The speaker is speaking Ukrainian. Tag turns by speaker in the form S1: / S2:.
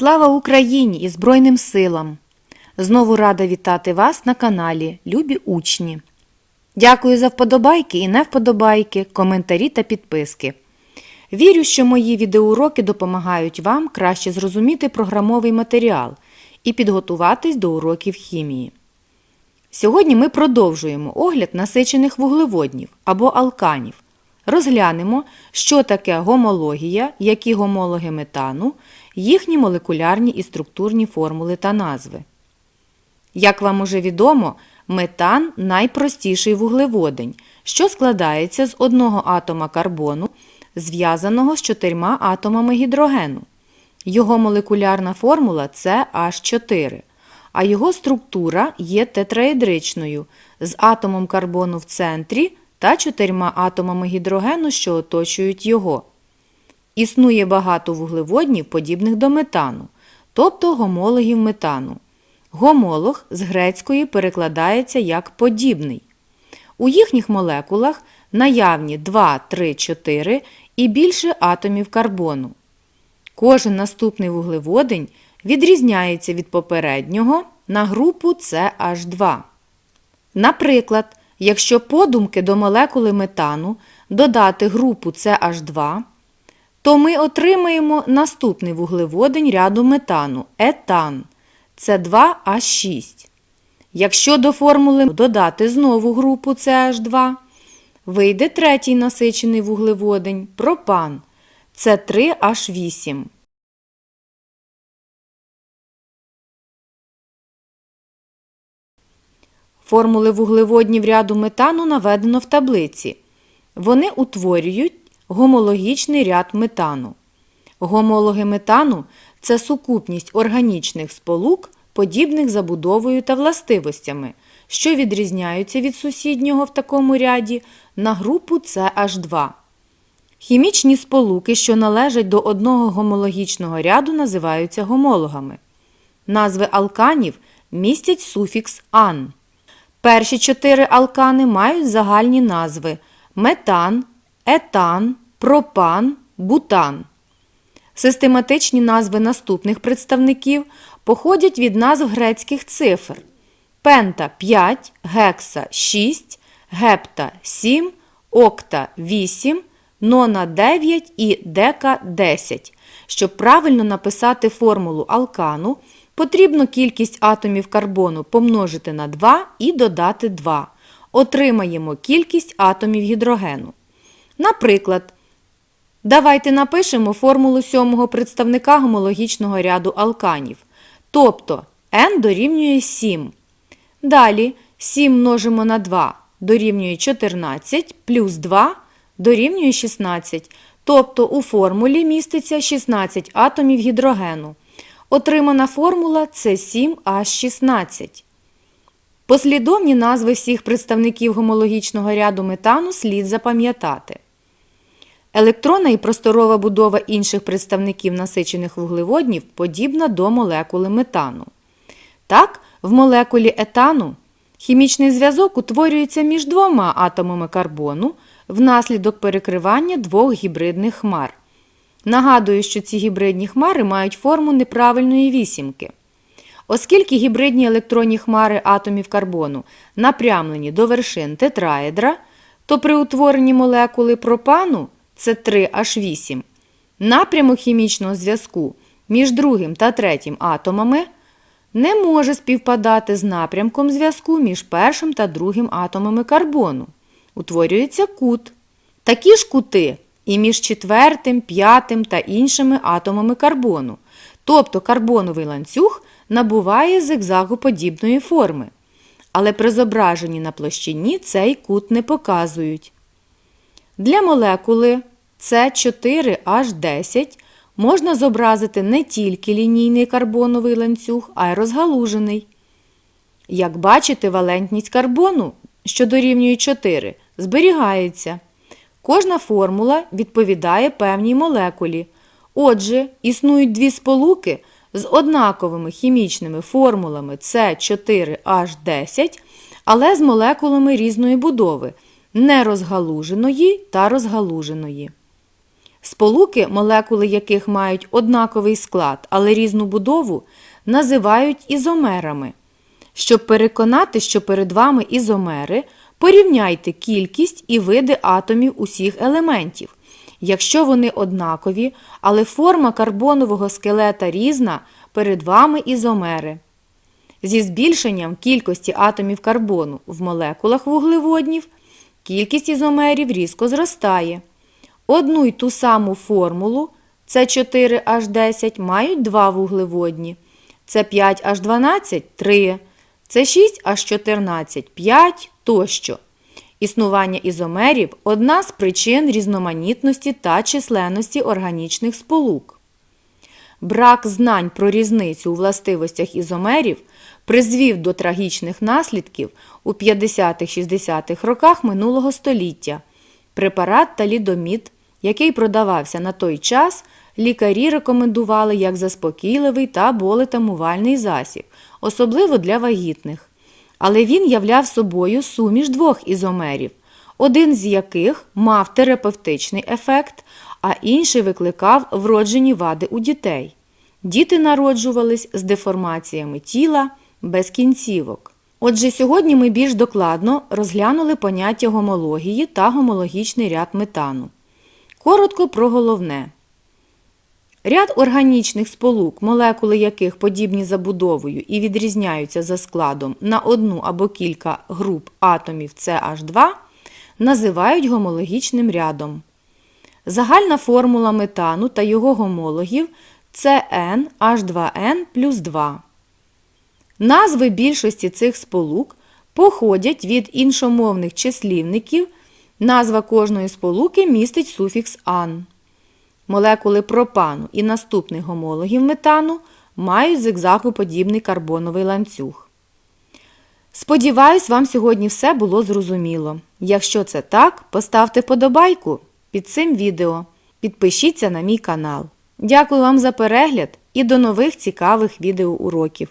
S1: Слава Україні і Збройним силам! Знову рада вітати вас на каналі Любі учні. Дякую за вподобайки і невподобайки, коментарі та підписки. Вірю, що мої відеоуроки допомагають вам краще зрозуміти програмовий матеріал і підготуватись до уроків хімії. Сьогодні ми продовжуємо огляд насичених вуглеводнів або алканів. Розглянемо, що таке гомологія, які гомологи метану, їхні молекулярні і структурні формули та назви. Як вам уже відомо, метан найпростіший вуглеводень, що складається з одного атома карбону, зв'язаного з чотирма атомами гідрогену. Його молекулярна формула це H4, а його структура є тетраедричною з атомом карбону в центрі та чотирма атомами гідрогену, що оточують його. Існує багато вуглеводнів, подібних до метану, тобто гомологів метану. Гомолог з грецької перекладається як подібний. У їхніх молекулах наявні 2, 3, 4 і більше атомів карбону. Кожен наступний вуглеводень відрізняється від попереднього на групу CH2. Наприклад, якщо подумки до молекули метану додати групу CH2, то ми отримаємо наступний вуглеводень ряду метану етан це 2H6. Якщо до формули додати знову групу CH2, вийде третій насичений вуглеводень пропан це 3H8. Формули вуглеводнів ряду метану наведено в таблиці. Вони утворюють гомологічний ряд метану. Гомологи метану це сукупність органічних сполук, подібних забудовою та властивостями, що відрізняються від сусіднього в такому ряді на групу CH2. Хімічні сполуки, що належать до одного гомологічного ряду, називаються гомологами. Назви алканів містять суфікс ан. Перші чотири алкани мають загальні назви метан, етан, пропан, бутан. Систематичні назви наступних представників походять від назв грецьких цифр пента 5, гекса 6, гепта 7, окта 8, нона 9 і дека 10. Щоб правильно написати формулу алкану, потрібно кількість атомів карбону помножити на 2 і додати 2. Отримаємо кількість атомів гідрогену. Наприклад, Давайте напишемо формулу сьомого представника гомологічного ряду алканів. Тобто n дорівнює 7. Далі 7 множимо на 2 дорівнює 14 плюс 2 дорівнює 16. Тобто у формулі міститься 16 атомів гідрогену. Отримана формула це 7H16. Послідовні назви всіх представників гомологічного ряду метану слід запам'ятати. Електронна і просторова будова інших представників насичених вуглеводнів подібна до молекули метану. Так, в молекулі етану хімічний зв'язок утворюється між двома атомами карбону внаслідок перекривання двох гібридних хмар. Нагадую, що ці гібридні хмари мають форму неправильної вісімки. Оскільки гібридні електронні хмари атомів карбону напрямлені до вершин тетраедра, то при утворенні молекули пропану це 3H8, напрямок хімічного зв'язку між другим та третім атомами не може співпадати з напрямком зв'язку між першим та другим атомами карбону. Утворюється кут. Такі ж кути і між четвертим, п'ятим та іншими атомами карбону. Тобто карбоновий ланцюг набуває зигзагоподібної форми. Але при зображенні на площині цей кут не показують. Для молекули С4H10 можна зобразити не тільки лінійний карбоновий ланцюг, а й розгалужений. Як бачите, валентність карбону, що дорівнює 4, зберігається. Кожна формула відповідає певній молекулі. Отже, існують дві сполуки з однаковими хімічними формулами С4H10, але з молекулами різної будови нерозгалуженої та розгалуженої. Сполуки, молекули яких мають однаковий склад, але різну будову, називають ізомерами. Щоб переконати, що перед вами ізомери, порівняйте кількість і види атомів усіх елементів. Якщо вони однакові, але форма карбонового скелета різна, перед вами ізомери. Зі збільшенням кількості атомів карбону в молекулах вуглеводнів кількість ізомерів різко зростає. Одну й ту саму формулу С4H10 мають два вуглеводні. С5H12 – 3, С6H14 – 5 тощо. Існування ізомерів – одна з причин різноманітності та численності органічних сполук. Брак знань про різницю у властивостях ізомерів призвів до трагічних наслідків у 50-60-х роках минулого століття. Препарат талідомід, який продавався на той час, лікарі рекомендували як заспокійливий та болетамувальний засіб, особливо для вагітних. Але він являв собою суміш двох ізомерів, один з яких мав терапевтичний ефект, а інший викликав вроджені вади у дітей. Діти народжувались з деформаціями тіла без кінцівок. Отже, сьогодні ми більш докладно розглянули поняття гомології та гомологічний ряд метану. Коротко про головне. Ряд органічних сполук, молекули яких подібні забудовою і відрізняються за складом на одну або кілька груп атомів CH2, називають гомологічним рядом. Загальна формула метану та його гомологів CN H2N плюс 2. Назви більшості цих сполук походять від іншомовних числівників. Назва кожної сполуки містить суфікс ан. Молекули пропану і наступних гомологів метану мають зигзагоподібний карбоновий ланцюг. Сподіваюсь, вам сьогодні все було зрозуміло. Якщо це так, поставте подобайку під цим відео. Підпишіться на мій канал. Дякую вам за перегляд і до нових цікавих відеоуроків.